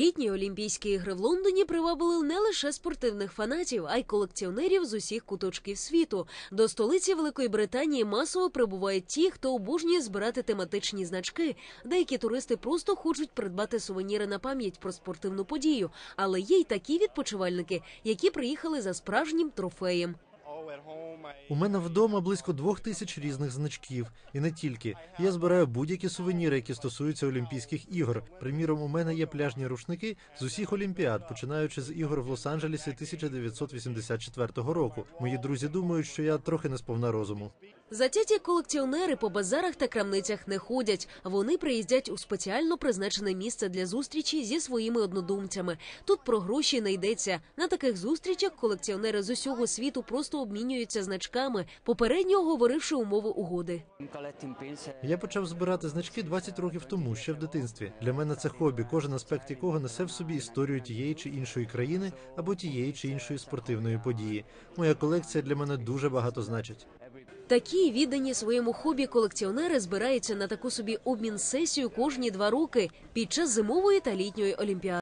Літні Олімпійські ігри в Лондоні привабили не лише спортивних фанатів, а й колекціонерів з усіх куточків світу. До столиці Великої Британії масово прибувають ті, хто обожнює збирати тематичні значки. Деякі туристи просто хочуть придбати сувеніри на пам'ять про спортивну подію. Але є й такі відпочивальники, які приїхали за справжнім трофеєм. У мене вдома близько двох тисяч різних значків, і не тільки. Я збираю будь-які сувеніри, які стосуються Олімпійських ігор. Приміром, у мене є пляжні рушники з усіх олімпіад, починаючи з ігор в Лос-Анджелесі 1984 року. Мої друзі думають, що я трохи не сповна розуму. Затяті колекціонери по базарах та крамницях не ходять. Вони приїздять у спеціально призначене місце для зустрічі зі своїми однодумцями. Тут про гроші не йдеться. На таких зустрічах колекціонери з усього світу просто обмінюються значками, попередньо говоривши умови угоди. Я почав збирати значки 20 років тому, ще в дитинстві. Для мене це хобі, кожен аспект якого несе в собі історію тієї чи іншої країни або тієї чи іншої спортивної події. Моя колекція для мене дуже багато значить. Такі віддані своєму хобі колекціонери збираються на таку собі обмін сесію кожні два роки під час зимової та літньої олімпіади.